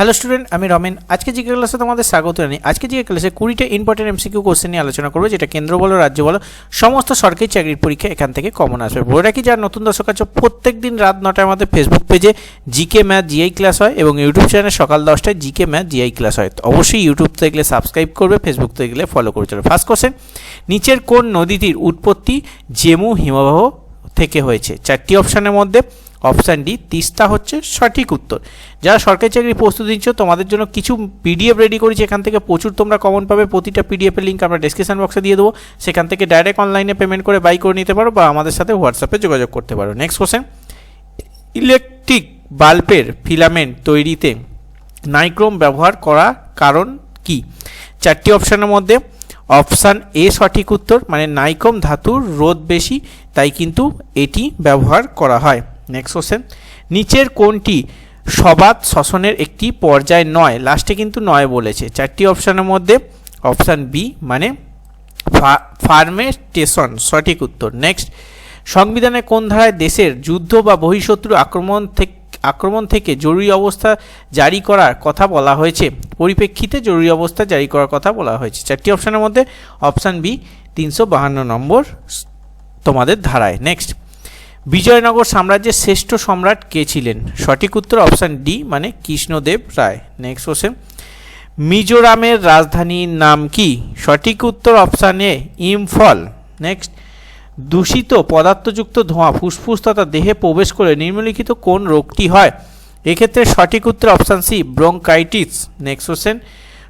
Hello student আমি রমেন। আজকে GK ক্লাসে তোমাদের স্বাগত জানাই। আজকে জিকে ক্লাসে কুড়িটা ইম্পর্টেন্ট এমসিকিউ কোশ্চেন নিয়ে আলোচনা করব, যেটা কেন্দ্র বলো, রাজ্য বলো, সমস্ত সরকারি চাকরির পরীক্ষা এখান থেকে কমন আসবে। বলে রাখি, যারা নতুন দর্শক আছে প্রত্যেক দিন রাত নটায় আমাদের ফেসবুক পেজে জিকে ম্যাথ জিআই ক্লাস হয় এবং ইউটিউব চ্যানেলে সকাল দশটায় জিকে ম্যাথ জিআই ক্লাস হয়। তো অবশ্যই ইউটিউব থেকে গেলে সাবস্ক্রাইব করবে ফেসবুক থেকে গেলে ফলো করে চলো। ফার্স্ট কোশ্চেন নিচের কোন নদীটির উৎপত্তি জেমু হিমবাহ থেকে হয়েছে। চারটি অপশানের মধ্যে অপশান ডি, তিস্তা হচ্ছে সঠিক উত্তর। যারা সরকারি চাকরির প্রস্তুতি নিচ্ছ, তোমাদের জন্য কিছু পিডিএফ রেডি করেছি এখান থেকে প্রচুর তোমরা কমন পাবে। প্রতিটা পিডিএফের লিঙ্ক আমরা ডিসক্রিপশন বক্সে দিয়ে দেবো। সেখান থেকে ডাইরেক্ট অনলাইনে পেমেন্ট করে বাই করে নিতে পারো বা আমাদের সাথে হোয়াটসঅ্যাপে যোগাযোগ করতে পারো। নেক্সট কোশ্চেন ইলেকট্রিক বাল্বের ফিলামেন্ট তৈরিতে নাইক্রোম ব্যবহার করা কারণ কি? চারটি অপশানের মধ্যে অপশান এ সঠিক উত্তর মানে নাইকম ধাতুর রোধ বেশি, তাই কিন্তু এটি ব্যবহার করা হয়। নেক্সট কোশ্চেন নিচের কোনটি সবাত শ্বসনের একটি পর্যায় নয়? লাস্টে কিন্তু নয় বলেছে। চারটি অপশানের মধ্যে অপশান বি মানে ফার্মেস্টেশন, সঠিক উত্তর। নেক্সট সংবিধানে কোন ধারায় দেশের যুদ্ধ বা বহিঃশত্রু আক্রমণ থেকে আক্রমণ থেকে জরুরি অবস্থা জারি করার কথা বলা হয়েছে? পরিপ্রেক্ষিতে জরুরি অবস্থা জারি করার কথা বলা হয়েছে। চারটি অপশানের মধ্যে অপশান বি, তিনশো বাহান্ন নম্বর তোমাদের ধারায়। নেক্সট বিজয়নগর সাম্রাজ্যের শ্রেষ্ঠ সম্রাট কে ছিলেন? সঠিক উত্তর অপশান ডি মানে কৃষ্ণদেব রায়। নেক্সট কোশ্চেন মিজোরামের রাজধানীর নাম কি? সঠিক উত্তর অপশান এ, ইমফল। নেক্সট দূষিত পদার্থযুক্ত ধোঁয়া, ফুসফুস তথা দেহে প্রবেশ করে নিম্নলিখিত কোন রোগটি হয়? এক্ষেত্রে সঠিক উত্তর option C bronchitis next question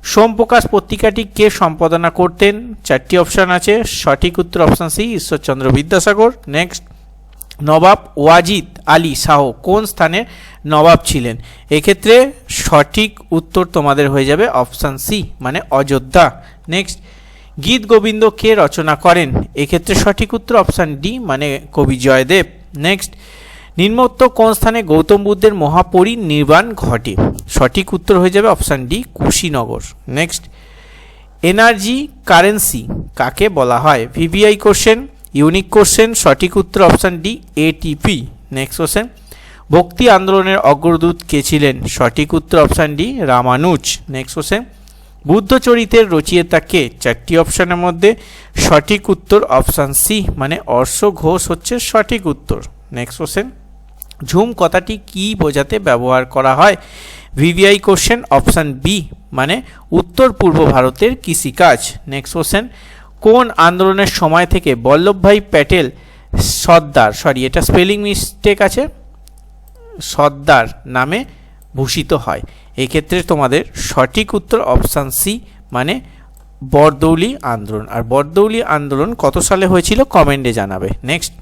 Somprakash পত্রিকাটি কে সম্পাদনা করতেন? চারটি অপশান আছে। সঠিক উত্তর option C Ishwarchandra Vidyasagar. Next নবাব ওয়াজিদ আলী শাহ কোন স্থানের নবাব ছিলেন? এক্ষেত্রে সঠিক উত্তর তোমাদের হয়ে যাবে অপশান সি মানে অযোধ্যা। নেক্সট গীত গোবিন্দ কে রচনা করেন? এক্ষেত্রে সঠিক উত্তর অপশান ডি মানে কবি জয়দেব। নেক্সট নিম্নোক্ত কোন স্থানে গৌতম বুদ্ধের মহাপরিনির্বাণ ঘটে? সঠিক উত্তর হয়ে যাবে option D Kushinagar. Next energy currency কাকে বলা হয়? ভিভিআই কোশ্চেন ইউনিক কোশ্চেন সঠিক উত্তর option D ATP next question ভক্তি আন্দোলনের অগ্রদূত কে ছিলেন? সঠিক উত্তর option D Ramanuja. Next question বুদ্ধচরিতের রচয়িতা কে? চারটি অপশানের মধ্যে সঠিক উত্তর অপশান সি মানে অর্শ ঘোষ হচ্ছে সঠিক উত্তর। নেক্সট কোশ্চেন ঝুম কথাটি কি বোঝাতে ব্যবহার করা হয়? ভিভিআই কোশ্চেন অপশান বি মানে উত্তর পূর্ব ভারতের কৃষিকাজ। নেক্সট কোশ্চেন কোন আন্দোলনের সময় থেকে বল্লভভাই প্যাটেল সর্দার সরি এটা স্পেলিং মিস্টেক আছে, সর্দার নামে ভূষিত হয়। এক্ষেত্রে তোমাদের সঠিক উত্তর অপশান সি মানে বরদৌলি আন্দোলন। আর বরদৌলি আন্দোলন কত সালে হয়েছিল? কমেন্টে জানাবে। নেক্সট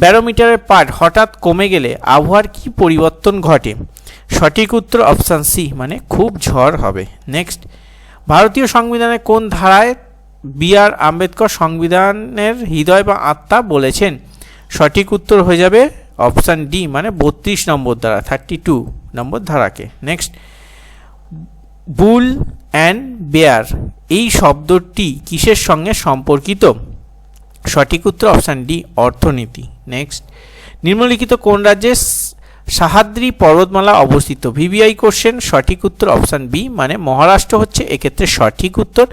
ব্যারোমিটারের পার্ট হঠাৎ কমে গেলে আবহাওয়ার কি পরিবর্তন ঘটে? সঠিক উত্তর অপশান সি মানে খুব ঝড় হবে। নেক্সট, ভারতীয় সংবিধানে কোন ধারায় বি আর আম্বেদকর সংবিধানের হৃদয় বা আত্মা বলেছেন? সঠিক উত্তর হয়ে যাবে অপশান ডি মানে বত্রিশ নম্বর ধারা, থার্টি টু নম্বর ধারাকে। নেক্সট, বুল অ্যান্ড বেয়ার, এই শব্দটি কিসের সঙ্গে সম্পর্কিত? সঠিক উত্তর অপশান ডি, অর্থনীতি। নেক্সট নিম্নলিখিত কোন রাজ্যে সাহাদ্রি পর্বতমালা অবস্থিত? ভিভিআই কোশ্চেন সঠিক উত্তর অপশান বি মানে মহারাষ্ট্র হচ্ছে এক্ষেত্রে সঠিক উত্তর।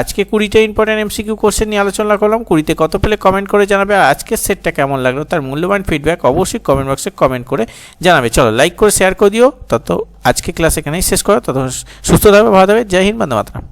আজকে কুড়িটা ইম্পর্টেন্ট এমসিকিউ কোশ্চেন নিয়ে আলোচনা করলাম। কুড়িতে কত পেলে কমেন্ট করে জানাবে আর আজকের সেটটা কেমন লাগল তার মূল্যবান ফিডব্যাক অবশ্যই কমেন্ট বক্সে কমেন্ট করে জানাবে। চলো লাইক করে শেয়ার করে দিও। তত আজকে ক্লাস এখানেই শেষ করো। তত সুস্থ থাকবে, ভালো থাকবে। জয় হিন্দ, বন্দে মাতরম।